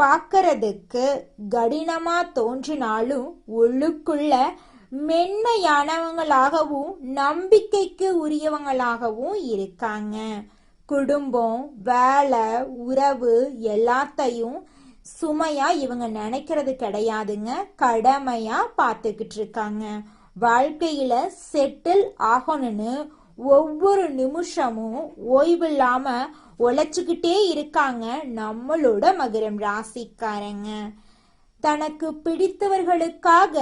பார்க்கறதுக்கு கடினமா தோன்றினாலும் உள்ளுக்குள்ள மென்மையானவங்களாகவும் நம்பிக்கைக்கு உரியவங்களாகவும் இருக்காங்க. குடும்பம் வேலை உறவு எல்லாத்தையும் சுமையா இவங்க நினைக்கிறது கிடையாதுங்க. கடமையா பார்த்துக்கிட்டு இருக்காங்க. வாழ்க்கையில செட்டில் ஆகணும்னு ஒவ்வொரு நிமிஷமும் ஓய்வில்லாம உழைச்சுக்கிட்டே இருக்காங்க நம்மளோட மகரம் ராசிக்காரங்க. தனக்கு பிடித்தவர்களுக்காக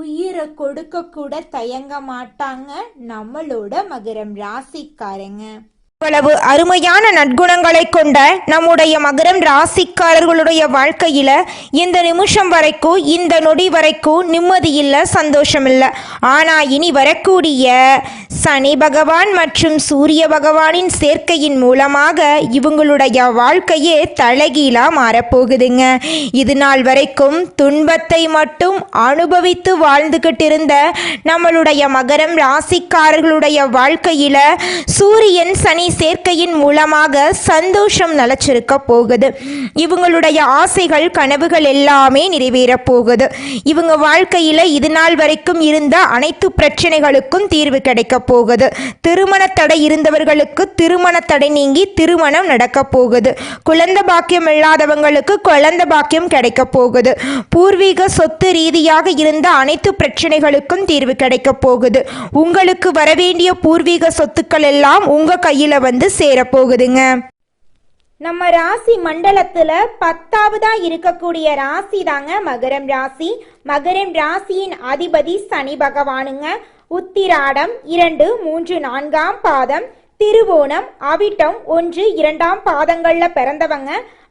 உயிரை கொடுக்க கூட தயங்க மாட்டாங்க நம்மளோட மகரம் ராசிக்காரங்க. இவ்வளவு அருமையான நற்குணங்களை கொண்ட நம்முடைய மகரம் ராசிக்காரர்களுடைய வாழ்க்கையில இந்த நிமிஷம் வரைக்கும் இந்த நொடி வரைக்கும் நிம்மதி இல்லை சந்தோஷம் இல்லை ஆனா இனி வரக்கூடிய சனி பகவான் மற்றும் சூரிய பகவானின் சேர்க்கையின் மூலமாக இவங்களுடைய வாழ்க்கையே தலைகீழாக மாறப்போகுதுங்க. இது நாள் வரைக்கும் துன்பத்தை மட்டும் அனுபவித்து வாழ்ந்துகிட்டு இருந்த நம்மளுடைய மகரம் ராசிக்காரர்களுடைய வாழ்க்கையில் சூரியன் சனி சேர்க்கையின் மூலமாக சந்தோஷம் நிலச்சிருக்க போகுது. இவங்களுடைய ஆசைகள் கனவுகள் எல்லாமே நிறைவேறப் போகுது. இவங்க வாழ்க்கையில் இது நாள் வரைக்கும் இருந்த அனைத்து பிரச்சனைகளுக்கும் தீர்வு கிடைக்க போகுது. திருமண தடை இருந்தவர்களுக்கு திருமண தடை நீங்கி திருமணம் நடக்க போகுது. குழந்தை பாக்கியம் இல்லாதவங்களுக்கு குழந்தை பாக்கியம் கிடைக்க போகுது. பூர்வீக சொத்து ரீதியாக இருந்த அனைத்து பிரச்சனைகளுக்கும் தீர்வு கிடைக்க போகுது. உங்களுக்கு வரவேண்டிய பூர்வீக சொத்துக்கள் எல்லாம் உங்க கையில வந்து சேரப்போகுதுங்க நம்ம ராசி மண்டலத்துல பத்தாவதா இருக்கக்கூடிய ராசி தாங்க மகரம் ராசி. மகரம் ராசியின் அதிபதி சனி பகவானுங்க. உத்திராடம் இரண்டு மூன்று நான்காம் பாதம் திருவோணம் அவிட்டம் ஒன்று இரண்டாம் பாதங்களில் பிறந்தவங்க.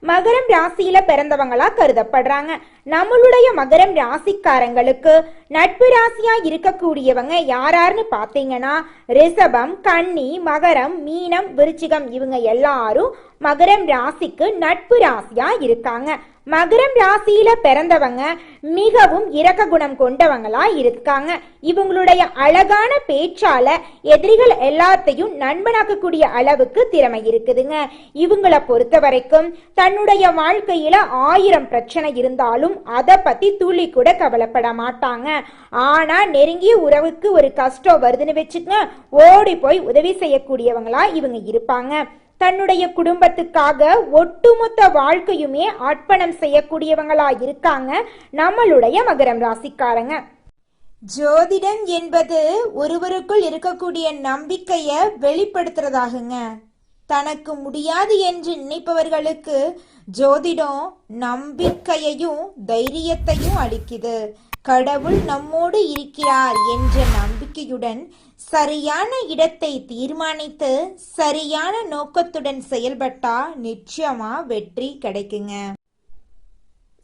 மகரம் ராசியில பிறந்தவங்களா கருதப்படுறாங்க. நம்மளுடைய மகரம் ராசிக்காரங்களுக்கு நட்பு ராசியா இருக்கக்கூடியவங்க யாராருன்னு பாத்தீங்கன்னா ரிஷபம் கன்னி மகரம் மீனம் விருச்சிகம் இவங்க எல்லாரும் மகரம் ராசிக்கு நட்பு ராசியா இருக்காங்க. மகரம் ராசியில பிறந்தவங்க மிகவும் இரக்க குணம் கொண்டவங்களா இருக்காங்க. இவங்களுடைய அழகான பேச்சால எதிரிகள் எல்லாத்தையும் நண்பனாக்கக்கூடிய அளவுக்கு திறமை இருக்குதுங்க. இவங்களை பொறுத்த வரைக்கும் தன்னுடைய வாழ்க்கையில ஆயிரம் பிரச்சனை இருந்தாலும் அதை பத்தி துளி கூட கவலைப்பட மாட்டாங்க. ஆனா நெருங்கிய உறவுக்கு ஒரு கஷ்டம் வருதுன்னு வச்சுக்க ஓடி போய் உதவி செய்யக்கூடியவங்களா இவங்க இருப்பாங்க. தன்னுடைய குடும்பத்துக்காக ஒட்டுமொத்த வாழ்க்கையுமே அர்ப்பணம் செய்யக்கூடியவங்களா இருக்காங்க நம்மளுடைய மகரம் ராசிக்காரங்க. ஜோதிடம் என்பது ஒருவருக்குள் இருக்கக்கூடிய நம்பிக்கைய வெளிப்படுத்துறதாகுங்க. தனக்கு முடியாது என்று நினைப்பவர்களுக்கு ஜோதிடம் நம்பிக்கையையும் தைரியத்தையும் அளிக்குது. கடவுள் நம்மோடு இருக்கிறார் என்ற நம்பிக்கையுடன் சரியான இடத்தை தீர்மானித்து சரியான நோக்கத்துடன் செயல்பட்டா நிச்சயமா வெற்றி கிடைக்குங்க.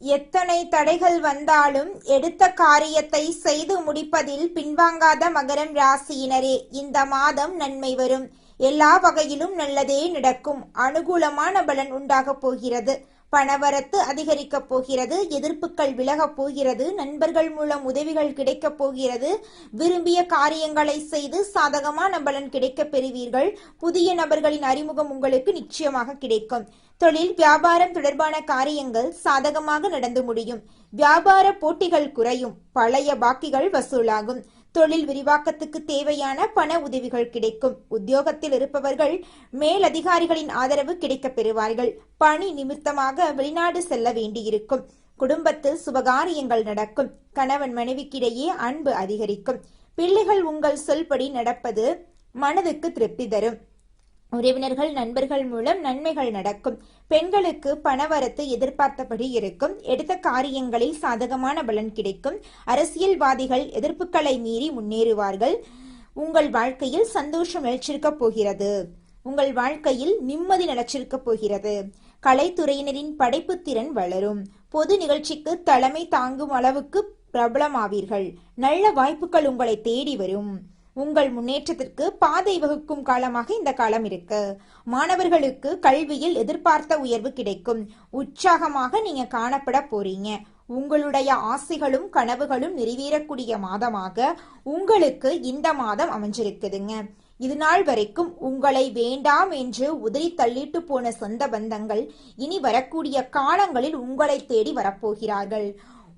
எத்தனை தடைகள் வந்தாலும் எடுத்த காரியத்தை செய்து முடிப்பதில் பின்வாங்காத மகரம் ராசியினரே இந்த மாதம் நன்மை வரும். எல்லா வகையிலும் நல்லதே நடக்கும். அனுகூலமான பலன் உண்டாகப் போகிறது. பணவரத்து அதிகரிக்கப் போகிறது. எதிர்ப்புகள் விலகப் போகிறது. நண்பர்கள் மூலம் உதவிகள் கிடைக்கப் போகிறது. விரும்பிய காரியங்களை செய்து சாதகமான பலன் கிடைக்கப் பெறுவீர்கள். புதிய நபர்களின் அறிமுகம் உங்களுக்கு நிச்சயமாக கிடைக்கும். தொழில் வியாபாரம் தொடர்பான காரியங்கள் சாதகமாக நடந்து முடியும். வியாபார போட்டிகள் குறையும். பழைய பாக்கிகள் வசூலாகும். தொழில் விரிவாக்கத்துக்கு தேவையான பண உதவிகள் கிடைக்கும். உத்தியோகத்தில் இருப்பவர்கள் மேலதிகாரிகளின் ஆதரவு கிடைக்கப் பெறுவார்கள் பணி நிமித்தமாக வெளிநாடு செல்ல வேண்டியிருக்கும். குடும்பத்தில் சுபகாரியங்கள் நடக்கும். கணவன் மனைவிக்கிடையே அன்பு அதிகரிக்கும். பிள்ளைகள் உங்கள் சொல்படி நடப்பது மனதுக்கு திருப்தி தரும். உறவினர்கள் நண்பர்கள் மூலம் நன்மைகள் நடக்கும். பெண்களுக்கு பணவரத்து எதிர்பார்த்தபடி இருக்கும். எடுத்த காரியங்களில் சாதகமான பலன் கிடைக்கும். அரசியல்வாதிகள் எதிர்ப்புகளை மீறி முன்னேறுவார்கள். உங்கள் வாழ்க்கையில் சந்தோஷம் நிலைச்சிருக்கப் போகிறது. உங்கள் வாழ்க்கையில் நிம்மதி நிலைச்சிருக்கப் போகிறது. கலைத்துறையினரின் படைப்பு திறன் வளரும். பொது நிகழ்ச்சிக்கு தலைமை தாங்கும் அளவுக்கு பிரபலமாவீர்கள். நல்ல வாய்ப்புகள் உங்களை தேடி வரும். உங்கள் முன்னேற்றத்திற்கு பாதை வகுக்கும் காலமாக இந்த காலம் இருக்கு. மாணவர்களுக்கு கல்வியில் எதிர்பார்த்த உயர்வு கிடைக்கும். உற்சாகமாக நீங்க காணப்பட போறீங்க. உங்களுடைய ஆசைகளும் கனவுகளும் நிறைவேறக்கூடிய மாதமாக உங்களுக்கு இந்த மாதம் அமைஞ்சிருக்குதுங்க. இது நாள் வரைக்கும் உங்களை வேண்டாம் என்று உதறி தள்ளிட்டு போன சொந்த பந்தங்கள் இனி வரக்கூடிய காலங்களில் உங்களை தேடி வரப்போகிறார்கள்.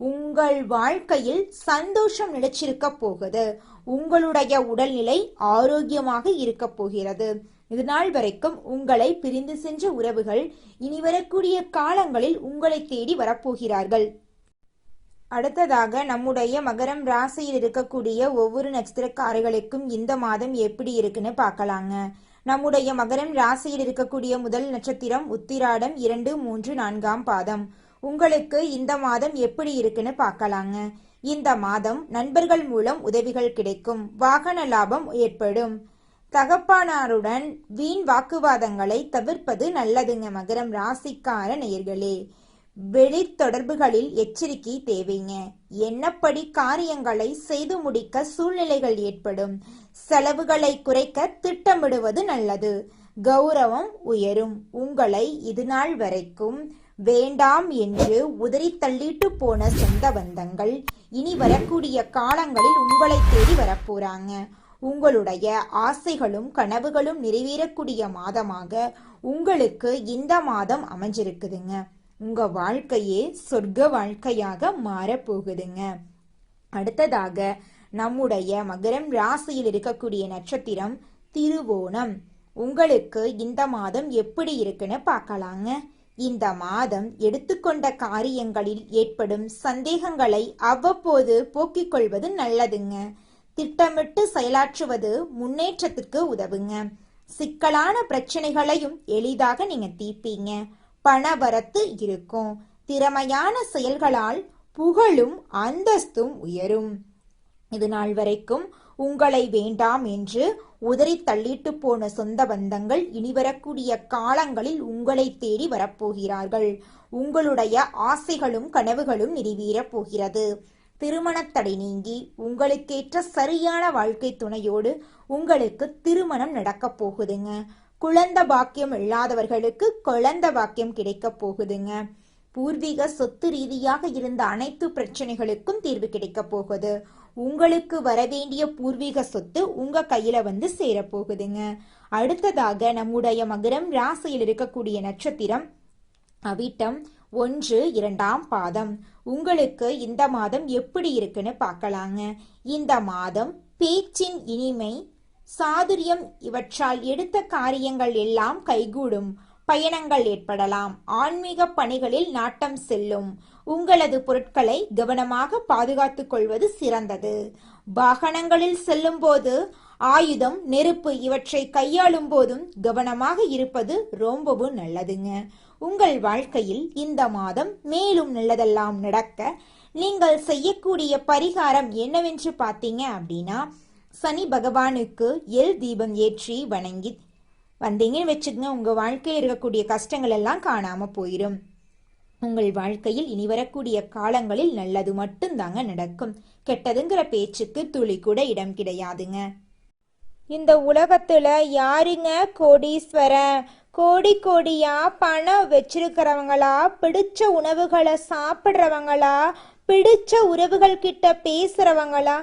உங்கள் வாழ்க்கையில் சந்தோஷம் நிலைச்சிருக்க போகுது. உங்களுடைய உடல்நிலை ஆரோக்கியமாக இருக்க போகிறது. இது நாள் வரைக்கும் உங்களை பிரிந்து சென்ற உறவுகள் இனி வரக்கூடிய காலங்களில் உங்களை தேடி வரப்போகிறார்கள். அடுத்ததாக நம்முடைய மகரம் ராசியில் இருக்கக்கூடிய ஒவ்வொரு நட்சத்திரக்காரர்களுக்கும் இந்த மாதம் எப்படி இருக்குன்னு பார்க்கலாங்க. நம்முடைய மகரம் ராசியில் இருக்கக்கூடிய முதல் நட்சத்திரம் உத்திராடம் இரண்டு மூன்று நான்காம் பாதம். உங்களுக்கு இந்த மாதம் எப்படி இருக்குன்னு பார்க்கலாங்க. இந்த மாதம் நண்பர்கள் மூலம் உதவிகள் கிடைக்கும். வாகன லாபம் ஏற்படும். தகப்பானாருடன் வீண் வாக்குவாதங்களை தவிர்ப்பது நல்லதுங்க மகரம் ராசிக்கார நேயர்களே. வெளித்தொடர்புகளில் எச்சரிக்கை தேவைங்க. என்னப்படி காரியங்களை செய்து முடிக்க சூழ்நிலைகள் ஏற்படும். செலவுகளை குறைக்க திட்டமிடுவது நல்லது. கௌரவம் உயரும். உங்களை இதுநாள் வரைக்கும் வேண்டாம் என்று உதறி தள்ளிட்டு போன சொந்த பந்தங்கள் இனி வரக்கூடிய காலங்களில் உங்களை தேடி வரப்போறாங்க. உங்களுடைய ஆசைகளும் கனவுகளும் நிறைவேறக்கூடிய மாதமாக உங்களுக்கு இந்த மாதம் அமைஞ்சிருக்குதுங்க. உங்க வாழ்க்கையே சொர்க்க வாழ்க்கையாக மாறப்போகுதுங்க. அடுத்ததாக நம்முடைய மகரம் ராசியில் இருக்கக்கூடிய நட்சத்திரம் திருவோணம். உங்களுக்கு இந்த மாதம் எப்படி இருக்குன்னு பார்க்கலாங்க. இந்த மாதம் எடுத்துக்கொண்ட காரியங்களில் ஏற்படும் சந்தேகங்களை அவ்வப்போது போக்கிக் கொள்வது நல்லதுங்க. திட்டமிட்டு செயலாற்றுவது முன்னேற்றத்துக்கு உதவுங்க. சிக்கலான பிரச்சனைகளையும் எளிதாக நீங்க தீர்ப்பீங்க. பணவரத்து இருக்கும். திறமையான செயல்களால் புகழும் அந்தஸ்தும் உயரும். இது நாள் வரைக்கும் உங்களை வேண்டாம் என்று உதறி தள்ளிட்டு போன சொந்த பந்தங்கள் இனி வரக்கூடிய காலங்களில் உங்களை தேடி வரப்போகிறார்கள். உங்களுடைய ஆசைகளும் கனவுகளும் நிறைவேறப் போகிறது. திருமணத்தடை நீங்கி உங்களுக்கேற்ற சரியான வாழ்க்கை துணையோடு உங்களுக்கு திருமணம் நடக்கப் போகுதுங்க. குழந்த பாக்கியம் இல்லாதவர்களுக்கு குழந்த பாக்கியம் கிடைக்கப் போகுதுங்க. பூர்வீக சொத்து ரீதியாக இருந்த அனைத்து பிரச்சனைகளுக்கும் தீர்வு கிடைக்கப் போகுது. உங்களுக்கு வரவேண்டிய பூர்வீக சொத்து உங்க கையில வந்து சேரப்போகுதுங்க. அடுத்ததாக நம்முடைய மகரம் ராசியில் இருக்கக்கூடிய நட்சத்திரம் அவிட்டம் ஒன்று இரண்டாம் பாதம். உங்களுக்கு இந்த மாதம் எப்படி இருக்குன்னு பார்க்கலாங்க. இந்த மாதம் பேச்சின் இனிமை சாதுரியம் இவற்றால் எடுத்த காரியங்கள் எல்லாம் கைகூடும். பயணங்கள் ஏற்படலாம். ஆன்மீக பணிகளில் நாட்டம் செல்லும். உங்களது பொருட்களை கவனமாக பாதுகாத்துக் கொள்வது சிறந்தது. வாகனங்களில் செல்லும்போது ஆயுதம் நெருப்பு இவற்றை கையாளும் போதும் கவனமாக இருப்பது ரொம்பவும் நல்லதுங்க. உங்கள் வாழ்க்கையில் இந்த மாதம் மேலும் நல்லதெல்லாம் நடக்க நீங்கள் செய்யக்கூடிய பரிகாரம் என்னவென்று பார்த்தீங்க அப்படின்னா சனி பகவானுக்கு எல் தீபம் ஏற்றி வணங்கி வந்தீங்கன்னு வச்சுக்கோங்க உங்கள் வாழ்க்கையில் இருக்கக்கூடிய கஷ்டங்கள் எல்லாம் காணாமல் போயிடும் உங்கள் வாழ்க்கையில் இனி வரக்கூடிய காலங்களில் நல்லது மட்டும்தாங்க நடக்கும். கெட்டதுங்கிற பேச்சுக்கு துளி கூட இடம் கிடையாதுங்க. இந்த உலகத்துல யாருங்க கோடீஸ்வரன்? கோடி கோடியா பணம் வச்சிருக்கிறவங்களா? பிடிச்ச உணவுகளை சாப்பிட்றவங்களா? பிடிச்ச உறவுகள் கிட்ட பேசுறவங்களா?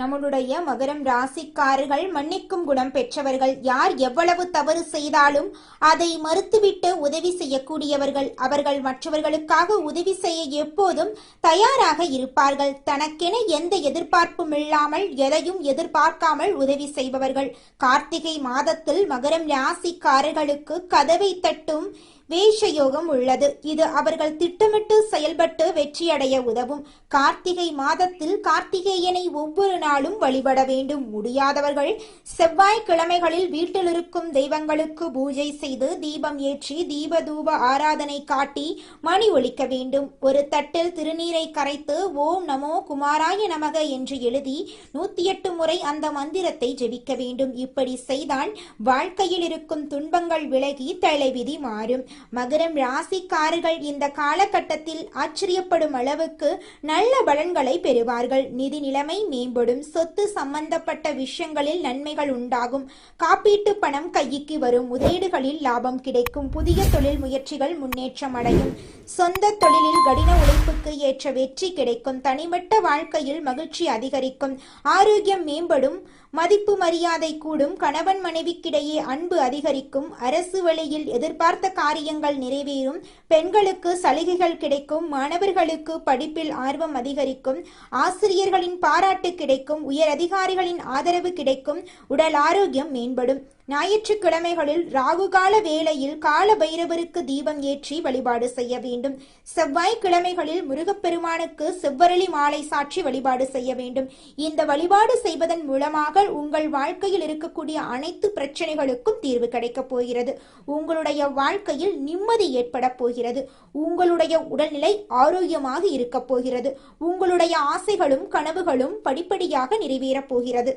நம்மளுடைய மகரம் ராசிக்காரர்கள் மன்னிக்கும் குணம் பெற்றவர்கள். யார் எவ்வளவு தவறு செய்தாலும் அதை மறுத்துவிட்டு உதவி செய்யக்கூடியவர்கள். அவர்கள் மற்றவர்களுக்காக உதவி செய்ய எப்போதும் தயாராக இருப்பார்கள். தனக்கென எந்த எதிர்பார்ப்பும் இல்லாமல் எதையும் எதிர்பார்க்காமல் உதவி செய்பவர்கள். கார்த்திகை மாதத்தில் மகரம் ராசிக்காரர்களுக்கு கதவை தட்டும் வேஷயோகம் உள்ளது. இது அவர்கள் திட்டமிட்டு செயல்பட்டு வெற்றியடைய உதவும். கார்த்திகை மாதத்தில் கார்த்திகேயனை ஒவ்வொரு நாளும் வழிபட வேண்டும். முடியாதவர்கள் செவ்வாய்க்கிழமைகளில் வீட்டில் இருக்கும் தெய்வங்களுக்கு பூஜை செய்து தீபம் ஏற்றி தீப தூப ஆராதனை காட்டி மணி ஒழிக்க வேண்டும். ஒரு தட்டில் திருநீரை கரைத்து ஓம் நமோ குமாராய நமக என்று எழுதி நூத்தி எட்டு முறை அந்த மந்திரத்தை ஜெபிக்க வேண்டும். இப்படி செய்தால் வாழ்க்கையில் இருக்கும் துன்பங்கள் விலகி தலைவிதி மாறும். மகரம் ராசிக்காரர்கள் இந்த காலகட்டத்தில் ஆச்சரியப்படும் அளவுக்கு நல்ல பலன்களை பெறுவார்கள். நிதி நிலைமை மேம்படும். சொத்து சம்பந்தப்பட்ட விஷயங்களில் நன்மைகள் உண்டாகும். காப்பீட்டு பணம் கைக்கு வரும். முதலீடுகளில் லாபம் கிடைக்கும். புதிய தொழில் முயற்சிகள் முன்னேற்றம் அடையும். சொந்த தொழிலில் கடின உழைப்புக்கு ஏற்ற வெற்றி கிடைக்கும். தனிப்பட்ட வாழ்க்கையில் மகிழ்ச்சி அதிகரிக்கும். ஆரோக்கியம் மேம்படும். மதிப்பு மரியாதை கூடும் கணவன் மனைவிக்கிடையே அன்பு அதிகரிக்கும் அரசு வழியில் எதிர்பார்த்த காரியங்கள் நிறைவேறும் பெண்களுக்கு சலுகைகள் கிடைக்கும் மாணவர்களுக்கு படிப்பில் ஆர்வம் அதிகரிக்கும் ஆசிரியர்களின் பாராட்டு கிடைக்கும் உயர் அதிகாரிகளின் ஆதரவு கிடைக்கும் உடல் ஆரோக்கியம் மேம்படும். ஞாயிற்றுக்கிழமைகளில் ராகுகால வேளையில் கால பைரவருக்கு தீபம் ஏற்றி வழிபாடு செய்ய வேண்டும். செவ்வாய்க்கிழமைகளில் முருகப்பெருமானுக்கு செவ்வரளி மாலை சாற்றி வழிபாடு செய்ய வேண்டும். இந்த வழிபாடு செய்வதன் மூலமாக உங்கள் வாழ்க்கையில் இருக்கக்கூடிய அனைத்து பிரச்சனைகளுக்கும் தீர்வு கிடைக்கப் போகிறது. உங்களுடைய வாழ்க்கையில் நிம்மதி ஏற்பட போகிறது. உங்களுடைய உடல்நிலை ஆரோக்கியமாக இருக்கப் போகிறது. உங்களுடைய ஆசைகளும் கனவுகளும் படிப்படியாக நிறைவேறப் போகிறது.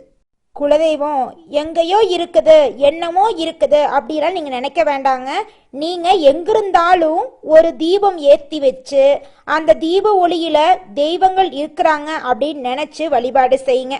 குலதெய்வம் எங்கேயோ இருக்குது என்னமோ இருக்குது அப்படிலாம் நீங்கள் நினைக்க வேண்டாங்க. நீங்கள் எங்கிருந்தாலும் ஒரு தீபம் ஏற்றி வச்சு அந்த தீப ஒளியில் தெய்வங்கள் இருக்கிறாங்க அப்படின்னு நினச்சி வழிபாடு செய்யுங்க.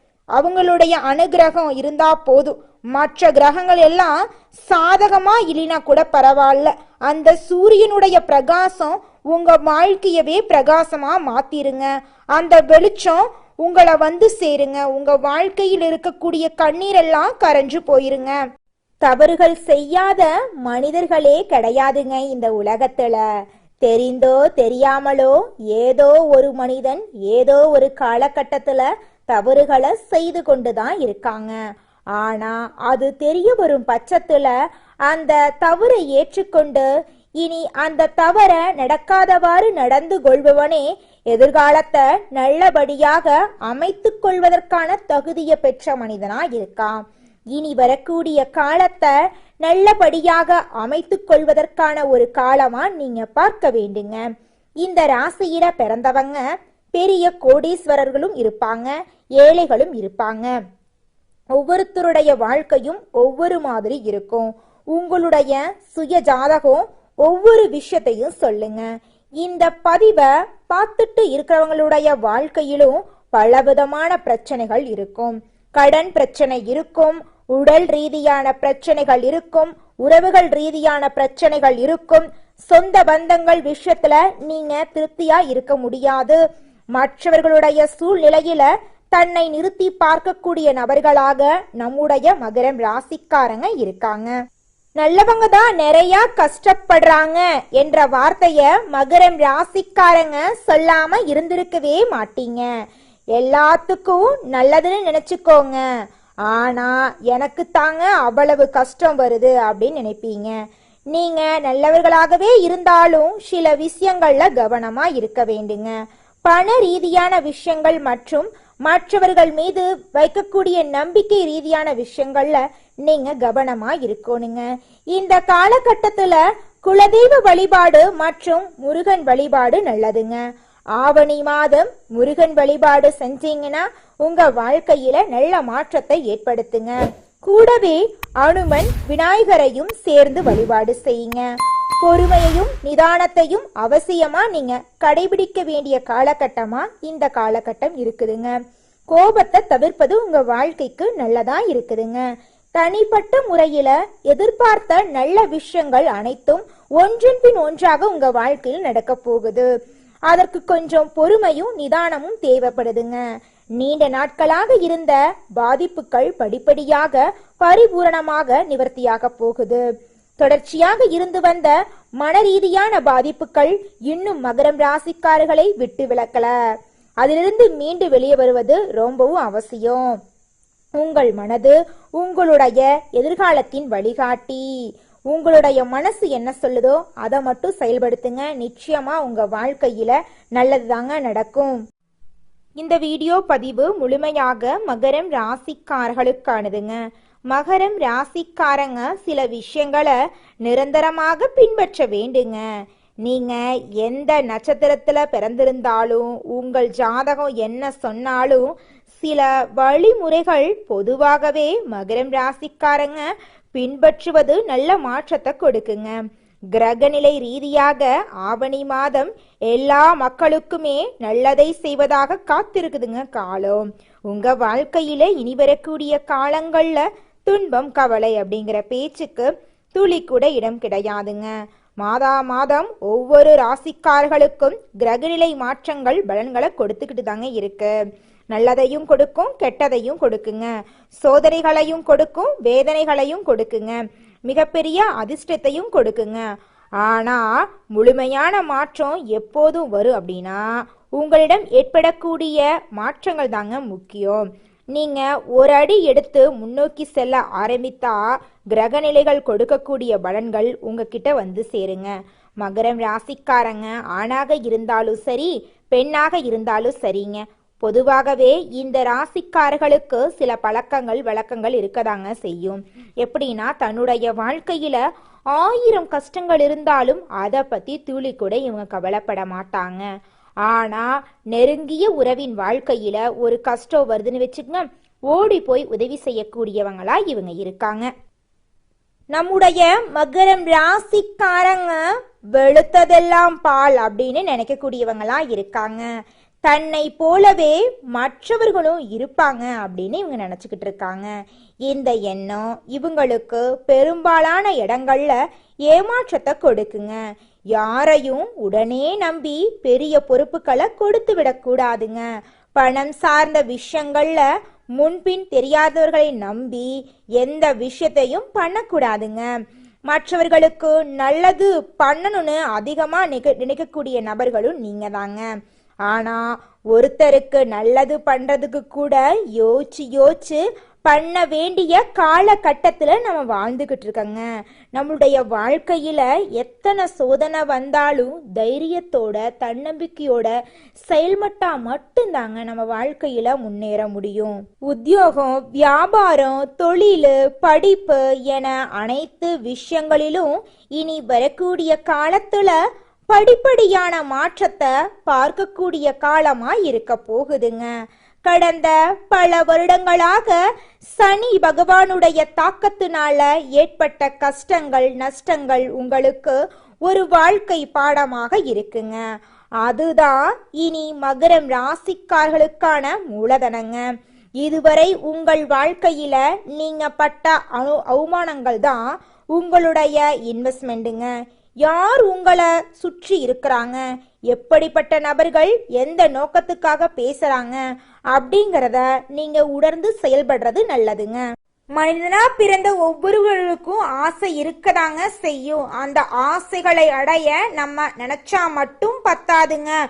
அவங்களுடைய அனுகிரகம் இருந்தா போதும். மற்ற கிரகங்கள் எல்லாம் சாதகமா இல்லைனா கூட பரவாயில்ல. அந்த சூரியனுடைய பிரகாசம் உங்க வாழ்க்கையவே பிரகாசமா மாத்திருங்க. அந்த வெளிச்சம் உங்களை வந்து சேருங்க. உங்க வாழ்க்கையில் இருக்கக்கூடிய கண்ணீரெல்லாம் கரைஞ்சு போயிருங்க. தவறுகள் செய்யாத மனிதர்களே கிடையாதுங்க இந்த உலகத்துல. தெரிந்தோ தெரியாமலோ ஏதோ ஒரு மனிதன் ஏதோ ஒரு காலகட்டத்துல தவறுகளை செய்து கொண்டுதான் இருக்காங்க. ஆனா அது தெரிய வரும் பட்சத்துல அந்த தவறை ஏற்றுக்கொண்டு இனி அந்த தவற நடக்காதவாறு நடந்து கொள்பவனே எதிர்காலத்தை நல்லபடியாக அமைத்துக் கொள்வதற்கான தகுதியை பெற்ற மனிதனா இருக்கான். இனி வரக்கூடிய காலத்தை நல்லபடியாக அமைத்துக் கொள்வதற்கான ஒரு காலமா நீங்க பார்க்க வேண்டுங்க. இந்த ராசியில பிறந்தவங்க பெரிய கோடீஸ்வரர்களும் இருப்பாங்க. ஏழைகளும் இருப்பாங்க. ஒவ்வொருத்தருடைய வாழ்க்கையும் ஒவ்வொரு மாதிரி இருக்கும். உங்களுடைய சுய ஜாதகம் ஒவ்வொரு விஷயத்தையும் சொல்லுங்க. இந்த பதிவை பார்த்துட்டு இருக்கிறவங்களுடைய வாழ்க்கையிலும் பலவிதமான பிரச்சனைகள் இருக்கும். கடன் பிரச்சனை இருக்கும் உடல் ரீதியான பிரச்சனைகள் இருக்கும் உறவுகள் ரீதியான பிரச்சனைகள் இருக்கும். சொந்த பந்தங்கள் விஷயத்துல நீங்க திருப்தியா இருக்க முடியாது. மற்றவர்களுடைய சூழ்நிலையில தன்னை நிறுத்தி பார்க்கக்கூடிய நபர்களாக நம்முடைய மகரம் ராசிக்காரங்க இருக்காங்க. நல்லவங்க தான் நிறைய கஷ்டப்படுறாங்க என்ற வார்த்தைய மகரம் ராசிக்காரங்க சொல்லாம இருந்திருக்கவே மாட்டீங்க. எல்லாத்துக்கும் நல்லதுன்னு நினைச்சுக்கோங்க. ஆனா எனக்கு தாங்க அவ்வளவு கஷ்டம் வருது அப்படின்னு நினைப்பீங்க. நீங்க நல்லவர்களாகவே இருந்தாலும் சில விஷயங்கள்ல கவனமா இருக்க வேண்டுங்க. பண ரீதியான விஷயங்கள் மற்றும் மற்றவர்கள் மீது வைக்கக்கூடிய நம்பிக்கை ரீதியான விஷயங்கள்ல நீங்க கவனமா இருக்கணுங்க இந்த காலகட்டத்துல குலதெய்வ வழிபாடு மற்றும் முருகன் வழிபாடு நல்லதுங்க. ஆவணி மாதம் முருகன் வழிபாடு செஞ்சீங்கன்னா உங்க வாழ்க்கையில நல்ல மாற்றத்தை ஏற்படுத்துங்க. கூடவே அனுமன் விநாயகரையும் சேர்ந்து வழிபாடு செய்யுங்க. பொறுமையையும் நிதானத்தையும் அவசியமா நீங்க கடைபிடிக்க வேண்டிய காலகட்டமா இந்த காலகட்டம் இருக்குதுங்க. கோபத்தை தவிர்ப்பது உங்க வாழ்க்கைக்கு நல்லதா இருக்குதுங்க. தனிப்பட்ட முறையில எதிர்பார்த்த நல்ல விஷயங்கள் அனைத்தும் ஒன்றின் பின் ஒன்றாக உங்க வாழ்க்கையில் நடக்க போகுது. அதற்கு கொஞ்சம் பொறுமையும் நிதானமும் தேவைப்படுதுங்க. நீண்ட நாட்களாக இருந்த பாதிப்புகள் படிப்படியாக பரிபூரணமாக நிவர்த்தியாக போகுது. தொடர்ச்சியாக இருந்து வந்த மனரீதியான பாதிப்புகள் இன்னும் மகரம் ராசிக்காரர்களை விட்டு விலக்கல. அதிலிருந்து மீண்டு வெளியே வருவது ரொம்பவும் அவசியம். உங்கள் மனது உங்களுடைய எதிர்காலத்தின் வழிகாட்டி. உங்களுடைய மனசு என்ன சொல்லுதோ அதை மட்டும் செயல்படுத்துங்க. நிச்சயமா உங்க வாழ்க்கையில நல்லதுதாங்க நடக்கும். இந்த வீடியோ பதிவு முழுமையாக மகரம் ராசிக்காரர்களுக்கானதுங்க. மகரம் ராசிக்காரங்க சில விஷயங்களை நிரந்தரமாக பின்பற்ற வேண்டுங்க. நீங்க எந்த நட்சத்திரத்துல பிறந்திருந்தாலும் உங்கள் ஜாதகம் என்ன சொன்னாலும் சில வழிமுறைகள் பொதுவாகவே மகரம் ராசிக்காரங்க பின்பற்றுவது நல்ல மாற்றத்தை கொடுக்குங்க. கிரகநிலை ரீதியாக ஆவணி மாதம் எல்லா மக்களுக்குமே நல்லதை செய்வதாக காத்திருக்குதுங்க காலம். உங்க வாழ்க்கையில இனி வரக்கூடிய காலங்கள்ல துன்பம் கவலை அப்படிங்கிற பேச்சுக்கு துளி கூட இடம் கிடையாதுங்க. மாதா மாதம் ஒவ்வொரு ராசிக்காரர்களுக்கும் கிரகநிலை மாற்றங்கள் பலன்களை கொடுத்துக்கிட்டு தாங்க இருக்கு. நல்லதையும் கொடுக்கும் கெட்டதையும் கொடுக்குங்க. சோதனைகளையும் கொடுக்கும் வேதனைகளையும் கொடுக்குங்க. மிகப்பெரிய அதிர்ஷ்டத்தையும் கொடுக்குங்க. ஆனா முழுமையான மாற்றம் எப்போதும் வரும் அப்படின்னா உங்களிடம் ஏற்படக்கூடிய மாற்றங்கள் தாங்க முக்கியம். நீங்கள் ஒரு அடி எடுத்து முன்னோக்கி செல்ல ஆரம்பித்தா கிரகநிலைகள் கொடுக்கக்கூடிய பலன்கள் உங்ககிட்ட வந்து சேருங்க. மகரம் ராசிக்காரங்க ஆணாக இருந்தாலும் சரி பெண்ணாக இருந்தாலும் சரிங்க. பொதுவாகவே இந்த ராசிக்காரர்களுக்கு சில பழக்கங்கள் வழக்கங்கள் இருக்கதாங்க செய்யும். எப்படின்னா தன்னுடைய வாழ்க்கையில ஆயிரம் கஷ்டங்கள் இருந்தாலும் அதை பத்தி துளி கூட இவங்க கவலைப்பட மாட்டாங்க. ஆனா நெருங்கிய உறவின் வாழ்க்கையில ஒரு கஷ்டம் வருதுன்னு வச்சுக்கோங்க ஓடி போய் உதவி செய்யக்கூடியவங்களா இவங்க இருக்காங்க. நம்முடைய மகரம் ராசிக்காரங்க வெளுத்ததெல்லாம் பால் அப்படின்னு நினைக்கக்கூடியவங்களா இருக்காங்க. தன்னை போலவே மற்றவர்களும் இருப்பாங்க அப்படின்னு இவங்க நினச்சிக்கிட்டு இருக்காங்க. இந்த எண்ணம் இவங்களுக்கு பெரும்பாலான இடங்கள்ல ஏமாற்றத்தை கொடுக்குங்க. யாரையும் உடனே நம்பி பெரிய பொறுப்புகளை கொடுத்து விடக்கூடாதுங்க. பணம் சார்ந்த விஷயங்கள்ல முன்பின் தெரியாதவர்களை நம்பி எந்த விஷயத்தையும் பண்ணக்கூடாதுங்க. மற்றவர்களுக்கு நல்லது பண்ணணும்னு அதிகமாக நிக நினைக்கக்கூடிய நபர்களும் நீங்க தாங்க ஆனா ஒருத்தருக்கு நல்லது பண்றதுக்கு கூட யோசிச்சு யோசிச்சு பண்ண வேண்டிய காலகட்டத்தில் நம்ம வாழ்ந்துக்கிட்டு இருக்கோங்க. நம்மளுடைய வாழ்க்கையில் எத்தனை சோதனை வந்தாலும் தைரியத்தோட தன்னம்பிக்கையோட செயல்பட்டா மட்டும்தாங்க நம்ம வாழ்க்கையில் முன்னேற முடியும். உத்தியோகம் வியாபாரம் தொழில் படிப்பு என அனைத்து விஷயங்களிலும் இனி வரக்கூடிய காலத்தில் படிப்படியான மாற்றத்தை பார்க்கக்கூடிய காலமாக இருக்க போகுதுங்க. கடந்த பல வருடங்களாக சனி பகவானுடைய தாக்கத்தினால ஏற்பட்ட கஷ்டங்கள் நஷ்டங்கள் உங்களுக்கு ஒரு வாழ்க்கை பாடமாக இருக்குங்க. அதுதான் இனி மகரம் ராசிக்காரர்களுக்கான மூலதனங்க. இதுவரை உங்கள் வாழ்க்கையில நீங்க பட்ட அனு அவமானங்கள் தான் உங்களுடைய இன்வெஸ்ட்மெண்ட்டுங்க யார் உங்களை சுற்றி இருக்கிறாங்க? எப்படிப்பட்ட நபர்கள் எந்த நோக்கத்துக்காக பேசுறாங்க? அப்படிங்கிறத நீங்க உணர்ந்து செயல்படுறது நல்லதுங்க. மனிதனா பிறந்த ஒவ்வொருவருக்கும் ஆசை இருக்கதாங்க செய்யும். அந்த ஆசைகளை அடைய நம்ம நினைச்சா மட்டும் பத்தாதுங்க.